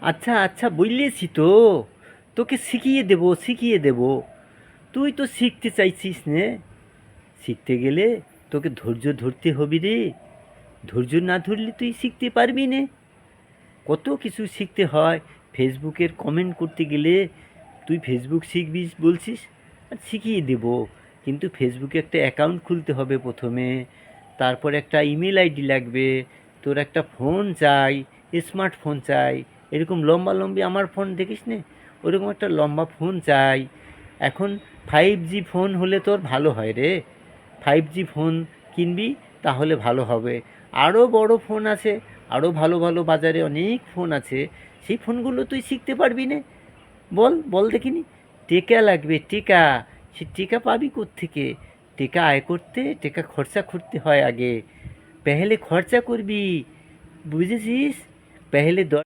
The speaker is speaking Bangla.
আচ্ছা আচ্ছা বললেছি তো। তোকে শিখিয়ে দেবো শিখিয়ে দেবো। তুই তো শিখতে চাইছিস নে। শিখতে গেলে তোকে ধৈর্য ধরতে হবে রে। ধৈর্য না ধরলে তুই শিখতে পারবি না। কত কিছু শিখতে হয়। ফেসবুকের কমেন্ট করতে গেলে তুই ফেসবুক শিখবি বলছিস? আর শিখিয়ে দেব। কিন্তু ফেসবুকে একটা অ্যাকাউন্ট খুলতে হবে প্রথমে। তারপর একটা ইমেল আইডি লাগবে। তোর একটা ফোন চাই, স্মার্টফোন চাই। এরকম লম্বা লম্বি আমার ফোন দেখিস নে? ওরকম একটা লম্বা ফোন চাই। এখন ফাইভ জি ফোন হলে তোর ভালো হয় রে। ফাইভ জি ফোন কিনবি, তাহলে ভালো হবে। আরও বড় ফোন আছে আরও ভালো ভালো বাজারে অনেক ফোন আছে। সেই ফোনগুলো তুই শিখতে পারবি না। বল বল দেখিনি। টেকা লাগবে, টেকা। সে টেকা পাবি থেকে টেকা আয় করতে, টেকা খরচা করতে হয় আগে। পেহলে খরচা করবি। বুঝেছিস? পেহলে দ